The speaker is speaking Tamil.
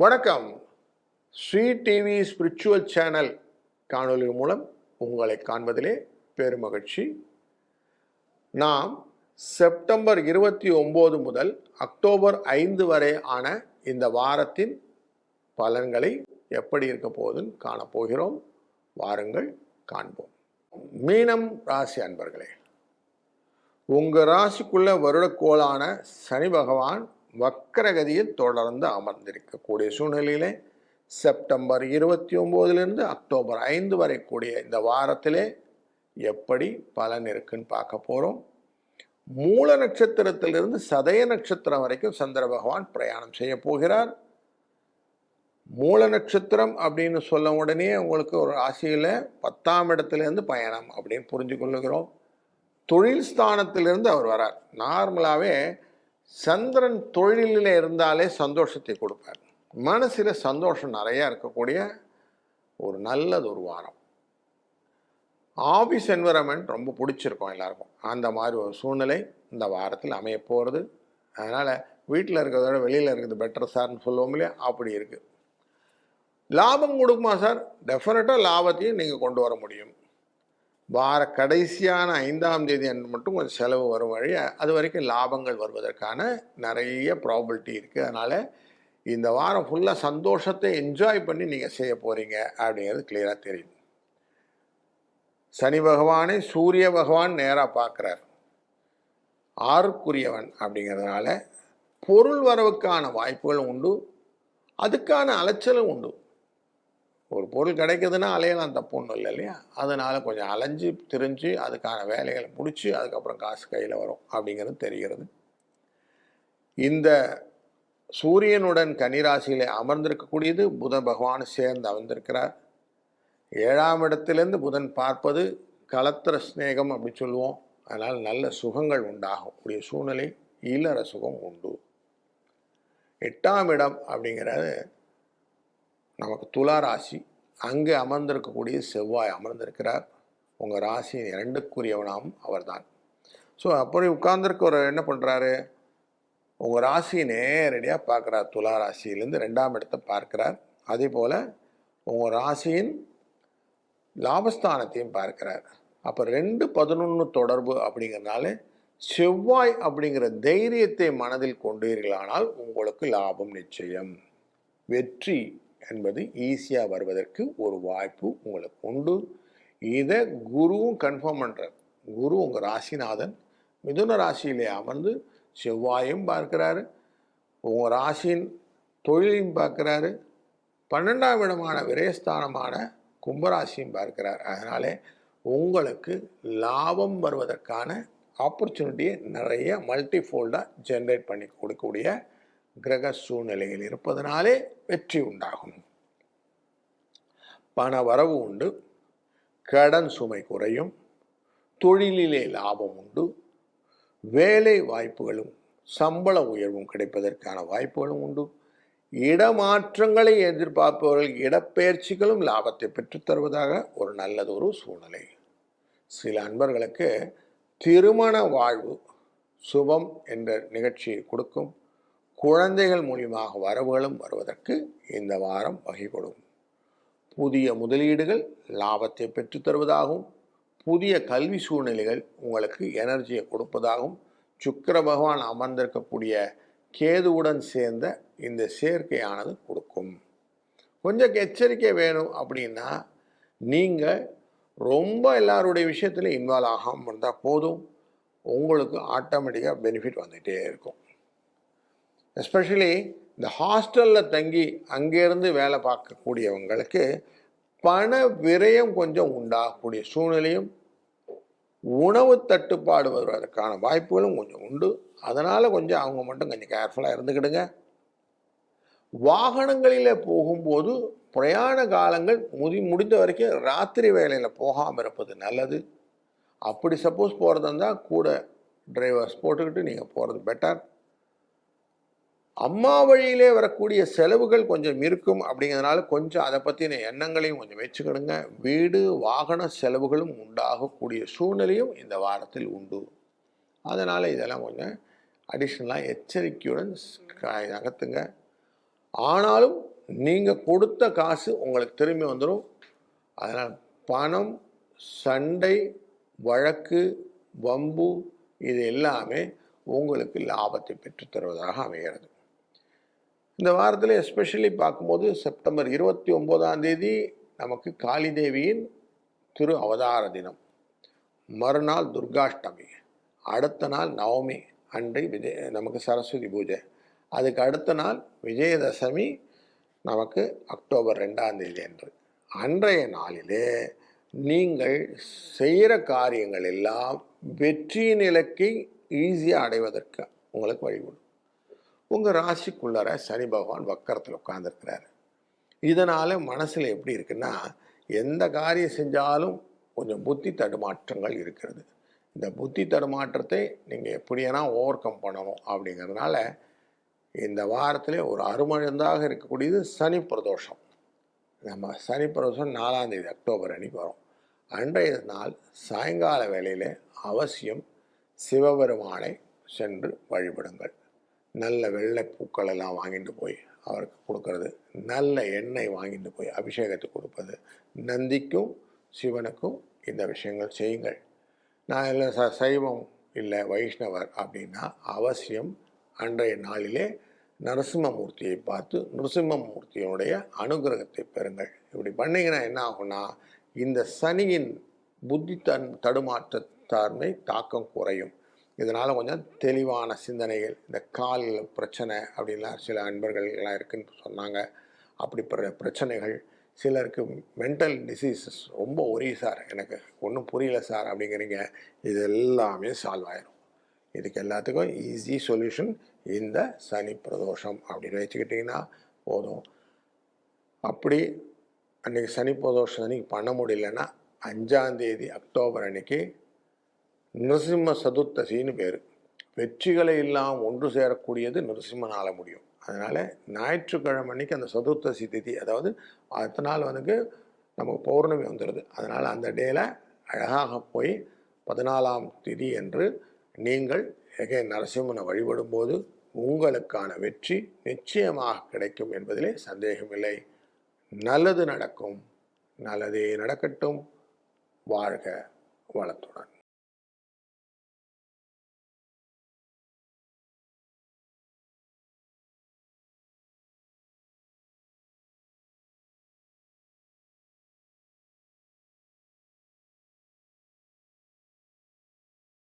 வணக்கம். ஸ்ரீ டிவி ஸ்பிரிச்சுவல் சேனல் காணொலி மூலம் உங்களை காண்பதிலே பெருமகிழ்ச்சி. நாம் செப்டம்பர் இருபத்தி ஒம்பது முதல் அக்டோபர் ஐந்து வரை ஆன இந்த வாரத்தின் பலன்களை எப்படி இருக்க போகுதுன்னு காணப்போகிறோம் வாருங்கள் காண்போம். மீனம் ராசி அன்பர்களே உங்கள் ராசிக்குள்ள வருடக்கோளான சனி பகவான் வக்கரகதியில் தொடர்ந்து அமர்ந்திருக்கக்கூடிய சூழ்நிலையிலே செப்டம்பர் இருபத்தி ஒம்போதுலேருந்து அக்டோபர் ஐந்து வரை கூடிய இந்த வாரத்திலே எப்படி பலன் இருக்குன்னு பார்க்க போகிறோம் மூல நட்சத்திரத்திலிருந்து சதய நட்சத்திரம் வரைக்கும் சந்திர பகவான் பிரயாணம் செய்ய போகிறார். மூல நட்சத்திரம் அப்படின்னு சொல்ல உடனே உங்களுக்கு ஒரு ராசியில் பத்தாம் இடத்துலேருந்து பயணம் அப்படின்னு புரிஞ்சு கொள்ளுகிறோம் தொழில் ஸ்தானத்திலிருந்து அவர் வரார். நார்மலாகவே சந்திரன் தொழிலில் இருந்தாலே சந்தோஷத்தை கொடுப்பார். மனசில் சந்தோஷம் நிறையா இருக்கக்கூடிய ஒரு நல்லது ஒரு வாரம். ஆஃபீஸ் என்விரான்மெண்ட் ரொம்ப பிடிச்சிருக்கும் எல்லாருக்கும். அந்த மாதிரி ஒரு சூழ்நிலை இந்த வாரத்தில் அமைய போகிறது அதனால் வீட்டில் இருக்கிறத விட வெளியில் இருக்கிறது பெட்டர் சார்னு சொல்லுவோம் இல்லையா? அப்படி இருக்குது லாபம் கொடுக்குமா சார் டெஃபினட்டாக லாபத்தையும் நீங்கள் கொண்டு வர முடியும். வார கடைசியான ஐந்தாம் தேதி அன்று மட்டும் கொஞ்சம் செலவு வரும் வழி அது வரைக்கும் லாபங்கள் வருவதற்கான நிறைய ப்ராபிலிட்டி இருக்குது அதனால் இந்த வாரம் ஃபுல்லாக சந்தோஷத்தை என்ஜாய் பண்ணி நீங்கள் செய்ய போகிறீங்க அப்படிங்கிறது கிளியராக தெரியும் சனி பகவானை சூரிய பகவான் நேராக பார்க்குறார். ஆறுக்குரியவன் அப்படிங்கிறதுனால பொருள் வரவுக்கான வாய்ப்புகளும் உண்டு. அதுக்கான அலைச்சலும் உண்டு. ஒரு பொருள் கிடைக்குதுன்னா அலையலாம் தப்பு ஒன்றும் இல்லை இல்லையா? அதனால் கொஞ்சம் அலைஞ்சு திரிஞ்சு அதுக்கான வேலைகளை முடித்து அதுக்கப்புறம் காசு கையில் வரும் அப்படிங்கிறது தெரிகிறது. இந்த சூரியனுடன் கன்னிராசியிலே அமர்ந்திருக்கக்கூடியது புதன் பகவான் சேர்ந்து அமர்ந்திருக்கிறார். ஏழாம் இடத்திலேருந்து புதன் பார்ப்பது கலத்திர ஸ்நேகம் அப்படி சொல்லுவோம். அதனால் நல்ல சுகங்கள் உண்டாகும். உடைய சூழ்நிலை இல்லற சுகம் உண்டு. எட்டாம் இடம் அப்படிங்கிறது நமக்கு துலா ராசி அங்கே அமர்ந்திருக்கக்கூடிய செவ்வாய் அமர்ந்திருக்கிறார். உங்கள் ராசியின் இரண்டுக்குரியவனாகவும் அவர்தான். ஸோ அப்படி உட்கார்ந்துருக்கவர் என்ன பண்ணுறாரு உங்கள் ராசியை நேரடியாக பார்க்குறார். துலா ராசியிலேருந்து ரெண்டாம் இடத்தை பார்க்கிறார். அதே போல் உங்கள் ராசியின் லாபஸ்தானத்தையும் பார்க்கிறார். அப்போ ரெண்டு பதினொன்று தொடர்பு அப்படிங்கிறதுனால செவ்வாய் அப்படிங்கிற தைரியத்தை மனதில் கொண்டீர்களானால் உங்களுக்கு லாபம் நிச்சயம். வெற்றி என்பது ஈஸியாக வருவதற்கு ஒரு வாய்ப்பு உங்களுக்கு உண்டு. இதை குருவும் கன்ஃபார்ம் பண்ணுறார் குரு உங்கள் ராசிநாதன். மிதுன ராசியிலே அமர்ந்து செவ்வாயும் பார்க்கிறாரு. உங்கள் ராசியின் தொழிலையும் பார்க்குறாரு. பன்னெண்டாம் இடமான விரயஸ்தானமான கும்பராசியும் பார்க்கிறார். அதனாலே உங்களுக்கு லாபம் வருவதற்கான ஆப்பர்ச்சுனிட்டியை நிறைய மல்டிஃபோல்டாக ஜென்ரேட் பண்ணி கொடுக்கக்கூடிய கிரக சூழ்நிலையில் இருப்பதனாலே வெற்றி உண்டாகும். பண வரவு உண்டு கடன் சுமை குறையும் தொழிலிலே லாபம் உண்டு வேலை வாய்ப்புகளும் சம்பள உயர்வும் கிடைப்பதற்கான வாய்ப்புகளும் உண்டு. இடமாற்றங்களை எதிர்பார்ப்பவர்கள் இடப்பெயர்ச்சிகளும் லாபத்தை பெற்றுத்தருவதாக ஒரு நல்லதொரு சூழ்நிலை. சில அன்பர்களுக்கு திருமண வாழ்வு சுபம் என்ற நிகழ்ச்சியை கொடுக்கும். குழந்தைகள் மூலியமாக வரவுகளும் வருவதற்கு இந்த வாரம் வகை கொடுக்கும் புதிய முதலீடுகள் லாபத்தை பெற்றுத் தருவதாகவும் புதிய கல்வி சூழ்நிலைகள் உங்களுக்கு எனர்ஜியை கொடுப்பதாகவும் சுக்கிர பகவான் அமர்ந்திருக்கக்கூடிய கேதுவுடன் சேர்ந்த இந்த சேர்க்கையானது கொடுக்கும். கொஞ்சம் எச்சரிக்கை வேணும் அப்படின்னா நீங்கள் ரொம்ப எல்லாருடைய விஷயத்தில் இன்வால்வ் ஆகாமல் இருந்தால் போதும். உங்களுக்கு ஆட்டோமேட்டிக்காக பெனிஃபிட் வந்துகிட்டே இருக்கும். எஸ்பெஷலி இந்த ஹாஸ்டலில் தங்கி அங்கேருந்து வேலை பார்க்கக்கூடியவங்களுக்கு பண விரயம் கொஞ்சம் உண்டாகக்கூடிய சூழ்நிலையும் உணவு தட்டுப்பாடு வருவதற்கான வாய்ப்புகளும் கொஞ்சம் உண்டு. அதனால் கொஞ்சம் அவங்க மட்டும் கொஞ்சம் கேர்ஃபுல்லாக இருந்துக்கிடுங்க. வாகனங்களில் போகும்போது பிரயாண காலங்கள் முடி முடிந்த வரைக்கும் ராத்திரி வேலையில் போகாமல் இருப்பது நல்லது. அப்படி சப்போஸ் போகிறதா இருந்தால் கூட டிரைவர்ஸ் போட்டுக்கிட்டு நீங்கள் போகிறது பெட்டர் அம்மா வழியிலே வரக்கூடிய செலவுகள் கொஞ்சம் இருக்கும் அப்படிங்கிறதுனால கொஞ்சம் அதை பற்றின எண்ணங்களையும் கொஞ்சம் வச்சுக்கணுங்க. வீடு வாகன செலவுகளும் உண்டாகக்கூடிய சூழ்நிலையும் இந்த வாரத்தில் உண்டு. அதனால் இதெல்லாம் கொஞ்சம் அடிஷ்னலாக எச்சரிக்கையுடன் க- நகர்த்துங்க. ஆனாலும் நீங்கள் கொடுத்த காசு உங்களுக்கு திரும்பி வந்துடும் அதனால் பணம் சண்டை வழக்கு வம்பு இது எல்லாமே உங்களுக்கு லாபத்தை பெற்றுத்தருவதாக அமைகிறது. இந்த வாரத்தில் எஸ்பெஷலி பார்க்கும்போது செப்டம்பர் இருபத்தி ஒம்போதாம் தேதி நமக்கு காளிதேவியின் திரு அவதார தினம். மறுநாள் துர்காஷ்டமி. அடுத்த நாள் நவமி அன்றை விஜய நமக்கு சரஸ்வதி பூஜை. அதுக்கு அடுத்த நாள் விஜயதசமி நமக்கு அக்டோபர் ரெண்டாம் தேதி அன்று. அன்றைய நாளிலே நீங்கள் செய்கிற காரியங்கள் எல்லாம் வெற்றியின் இலக்கை ஈஸியாக அடைவதற்கு உங்களுக்கு வழிவிடும் உங்கள் ராசிக்குள்ளார சனி பகவான் வக்கரத்தில் உட்காந்துருக்கிறாரு இதனால் மனசில் எப்படி இருக்குன்னா எந்த காரியம் செஞ்சாலும் கொஞ்சம் புத்தி தடுமாற்றங்கள் இருக்கிறது. இந்த புத்தி தடுமாற்றத்தை நீங்கள் எப்படியெல்லாம் ஓவர் கம் பண்ணணும் அப்படிங்கிறதுனால இந்த வாரத்திலே ஒரு அருமழுந்தாக இருக்கக்கூடியது சனி பிரதோஷம். நம்ம சனி பிரதோஷம் நாலாந்தேதி அக்டோபர் அன்னைக்கு வரும். அன்றைய நாள் சாயங்கால வேளையில் அவசியம் சிவபெருமானை சென்று வழிபடுங்கள். நல்ல வெள்ளை பூக்கள் எல்லாம் வாங்கிட்டு போய் அவருக்கு கொடுக்கறது நல்ல எண்ணெய் வாங்கிட்டு போய் அபிஷேகத்துக்கு கொடுப்பது. நந்திக்கும் சிவனுக்கும் இந்த விஷயங்கள் செய்யுங்கள். நான் இல்லை ச சைவம் இல்லை வைஷ்ணவர் அப்படின்னா அவசியம் அன்றைய நாளிலே நரசிம்மமூர்த்தியை பார்த்து நரசிம்மமூர்த்தியினுடைய அனுகிரகத்தை பெறுங்கள். இப்படி பண்ணிங்கன்னா என்ன ஆகும்னா இந்த சனியின் புத்தி தன் தடுமாற்றத்தார்மை தாக்கம் குறையும். இதனால் கொஞ்சம் தெளிவான சிந்தனைகள் இந்த கால் பிரச்சனை அப்படின்லாம் சில அன்பர்கள்லாம் இருக்குன்னு சொன்னாங்க. அப்படிப்பட்ட பிரச்சனைகள் சிலருக்கு மென்டல் டிசீசஸ் ரொம்ப ஒரே சார் எனக்கு ஒன்றும் புரியல சார் அப்படிங்கிறீங்க. இது எல்லாமே சால்வ் ஆயிரும். இதுக்கு எல்லாத்துக்கும் ஈஸி சொல்யூஷன் இந்த சனி பிரதோஷம் அப்படின்னு வச்சுக்கிட்டிங்கன்னா போதும். அப்படி அன்றைக்கி சனி பிரதோஷம் அன்றைக்கி பண்ண முடியலன்னா அஞ்சாந்தேதி அக்டோபர் அன்றைக்கி நிருசிம்ம சதுர்த்தசின்னு பேர். வெற்றிகளை எல்லாம் ஒன்று சேரக்கூடியது நிருசிம்மனால முடியும். அதனால் ஞாயிற்றுக்கிழமை அன்னைக்கு அந்த சதுர்த்தசி திதி அதாவது அடுத்த நாள் வந்து நமக்கு பௌர்ணமி வந்துடுது. அதனால் அந்த டேல அழகாக போய் பதினாலாம் திதி என்று நீங்கள் எகே நரசிம்மனை வழிபடும்போது உங்களுக்கான வெற்றி நிச்சயமாக கிடைக்கும் என்பதிலே சந்தேகமில்லை. நல்லது நடக்கும். நல்லதே நடக்கட்டும். வாழ்க வளத்துடன்.